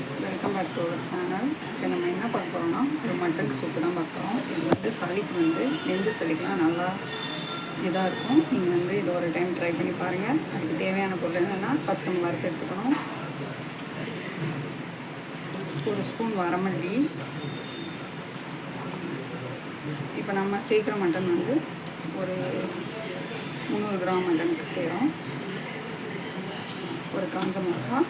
Friends welcome back to our channel இப்போ நம்ம என்ன பார்க்க போகிறோம்னா ஒரு மட்டன் சூப்பு தான் பார்க்குறோம் இது வந்து சளிக்கு வந்து நெஞ்சு சளிக்கெலாம் நல்லா இதாக இருக்கும். நீங்கள் வந்து இது ஒரு டைம் ட்ரை பண்ணி பாருங்கள் அதுக்கு தேவையான பொருள் என்னென்னா ஃபஸ்ட் நம்ம வறுத்து எடுத்துக்கணும். ஒரு ஸ்பூன் வரமல்லி. இப்போ நம்ம சேர்க்குற மட்டன் வந்து ஒரு முந்நூறு கிராம் மட்டனுக்கு செய்கிறோம் ஒரு காஞ்ச மிளகா.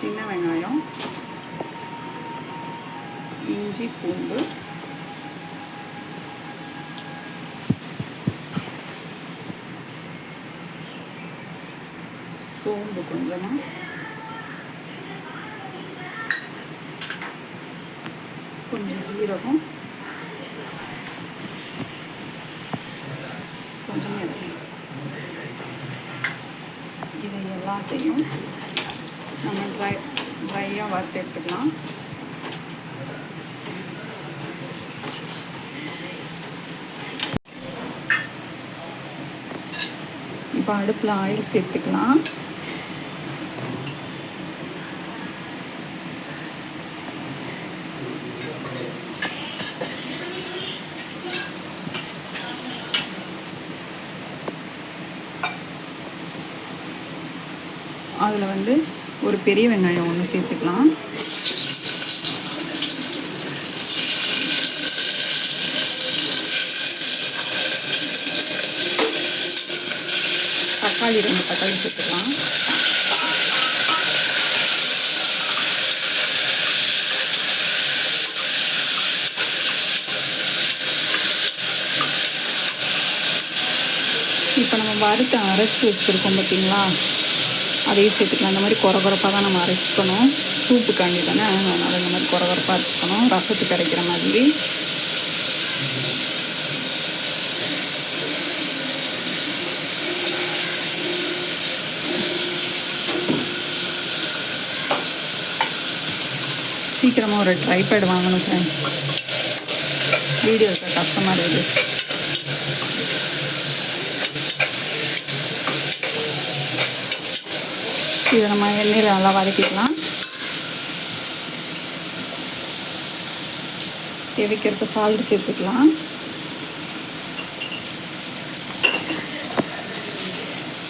சின்ன வெங்காயம் இஞ்சி பூண்டு. சோம்பு கொஞ்சமாக கொஞ்சம் ஜீரகம். கொஞ்சம் இதை எல்லாத்தையும் நம்ம ட்ரை ட்ரையாக வறுத்து எடுத்துக்கலாம். இப்போ அடுப்பில் ஆயில் சேர்த்துக்கலாம். அதில் வந்து ஒரு பெரிய வெங்காயம் ஒன்று சேர்த்துக்கலாம். தக்காளி ரெண்டு தக்காளி சேர்த்துக்கலாம். இப்போ நம்ம வறுத்து அரைச்சி வச்சுருக்கோம் பார்த்தீங்களா அதையும் சேர்த்துக்கலாம். இந்த மாதிரி குறகுறப்பாக தான் நம்ம அரைச்சிக்கணும். சூப்புக்காண்டி தானே? அதனால் இந்த மாதிரி குறகுறப்பாக அரைச்சிக்கணும். ரசத்துக்கு அரைக்கிற மாதிரி. சீக்கிரமாக ஒரு ட்ரைபேட் வாங்கணும் சார் வீடியோ கஷ்டமாக இருக்குது. இதை நம்ம எண்ணெயில் நல்லா வதக்கிக்கலாம். தேவைக்கிறப்ப சால்ட் சேர்த்துக்கலாம்.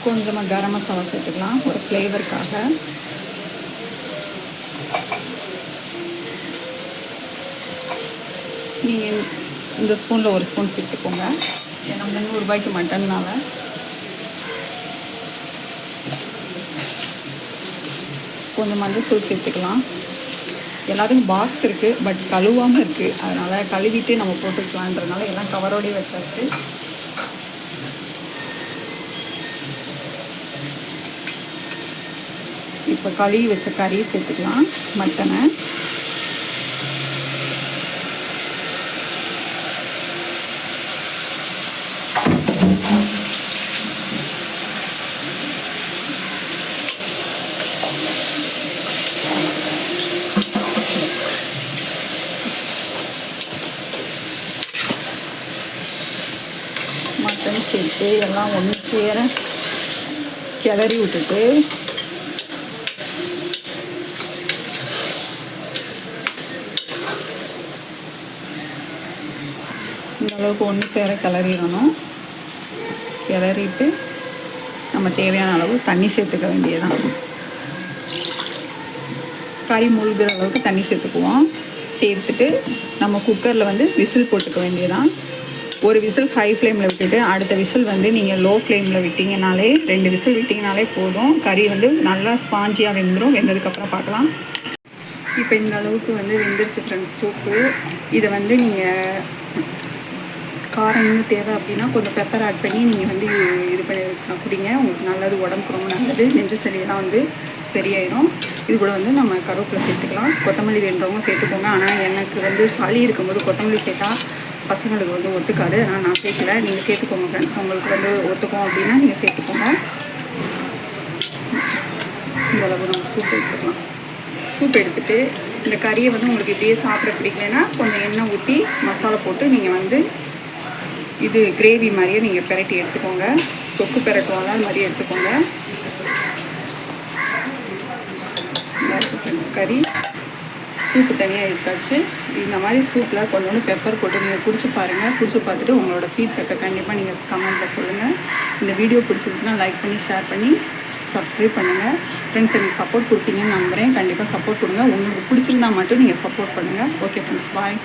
கொஞ்சமாக கரம் மசாலா சேர்த்துக்கலாம் ஒரு ஃப்ளேவருக்காக நீங்கள் இந்த ஸ்பூனில் ஒரு ஸ்பூன் சேர்த்துக்கோங்க. ஏன்னா முந்நூறுபாய்க்கு மட்டன்னால கொஞ்சம் மஞ்சள் சேர்த்துக்கலாம் எல்லாத்துக்கும் பாக்ஸ் இருக்குது பட் கழுவாமல் இருக்குது அதனால் கழுவிட்டு நம்ம போட்டுக்கலான்றதுனால எல்லாம் கவரோடய வச்சாச்சு. இப்போ கழுவி வச்ச கறியை சேர்த்துக்கலாம் மட்டனை. மட்டன் சேர்த்து எல்லாம் ஒன்று சேர கிளறி விட்டுட்டு. இந்த அளவுக்கு ஒன்று சேர கிளறிடணும் கிளறிட்டு நம்ம தேவையான அளவு தண்ணி சேர்த்துக்க வேண்டியதான் கறி முழுகிற அளவுக்கு தண்ணி சேர்த்துக்குவோம். சேர்த்துட்டு நம்ம குக்கரில் வந்து விசில் போட்டுக்க வேண்டியதான் ஒரு விசில் ஹை ஃப்ளேமில் விட்டுட்டு அடுத்த விசில் வந்து நீங்கள் லோ ஃப்ளேமில் விட்டிங்கனாலே ரெண்டு விசில் விட்டிங்கனாலே போதும். கறி வந்து நல்லா ஸ்பாஞ்சியாக வெந்துடும் வெந்ததுக்கப்புறம் பார்க்கலாம். இப்போ இந்த அளவுக்கு வந்து வெந்துருச்சு ஃப்ரெண்ட்ஸ் சூப்பு இதை வந்து நீங்கள் காரம் இன்னும் தேவை அப்படின்னா கொஞ்சம் பெப்பர் ஆட் பண்ணி நீங்கள் வந்து இது பண்ணி குடிங்க. உங்களுக்கு நல்லது உடம்புக்கு ரொம்ப நல்லது. நெஞ்சு சளியெல்லாம் வந்து சரியாயிடும் இது கூட வந்து நம்ம கருவேப்பிலை சேர்த்துக்கலாம். கொத்தமல்லி வேண்டுறவங்க சேர்த்துக்கோங்க. ஆனால் எனக்கு வந்து சளி இருக்கும்போது கொத்தமல்லி சேர்த்தா பசங்களுக்கு வந்து ஒத்துக்காது. ஆனால் நான் சேர்க்கல நீங்கள் சேர்த்துக்கோங்க ஃப்ரெண்ட்ஸ் உங்களுக்கு வந்து ஒத்துக்கும் அப்படின்னா நீங்கள் சேர்த்துக்கோங்க. இந்த அளவு நம்ம சூப் எடுத்துக்கலாம். சூப் எடுத்துட்டு இந்த கறியை வந்து உங்களுக்கு இப்படியே சாப்பிட பிடிக்கலன்னா கொஞ்சம் எண்ணெய் ஊற்றி மசாலா போட்டு நீங்கள் வந்து இது கிரேவி மாதிரியே நீங்கள் பிரட்டி எடுத்துக்கோங்க. தொக்கு பெரட்டுவாங்க அது மாதிரி எடுத்துக்கோங்க. ஃப்ரெண்ட்ஸ் கறி. சூப்பு தனியாக எடுத்தாச்சு. இந்த மாதிரி சூப்பில் கொஞ்சோண்டு பெப்பர் போட்டு நீங்கள் குடிச்சு பாருங்கள் குடிச்சு பார்த்துட்டு உங்களோட ஃபீட்பேக்கை கண்டிப்பாக நீங்கள் கமெண்ட்டில் சொல்லுங்கள் இந்த வீடியோ பிடிச்சிருந்துச்சுன்னா லைக் பண்ணி ஷேர் பண்ணி சப்ஸ்கிரைப் பண்ணுங்கள் ஃப்ரெண்ட்ஸ் எனக்கு சப்போர்ட் கொடுப்பீங்கன்னு நம்புகிறேன் கண்டிப்பாக சப்போர்ட் கொடுங்க. உங்களுக்கு பிடிச்சிருந்தா மட்டும் நீங்கள் சப்போர்ட் பண்ணுங்கள் ஓகே ஃப்ரெண்ட்ஸ் பாய்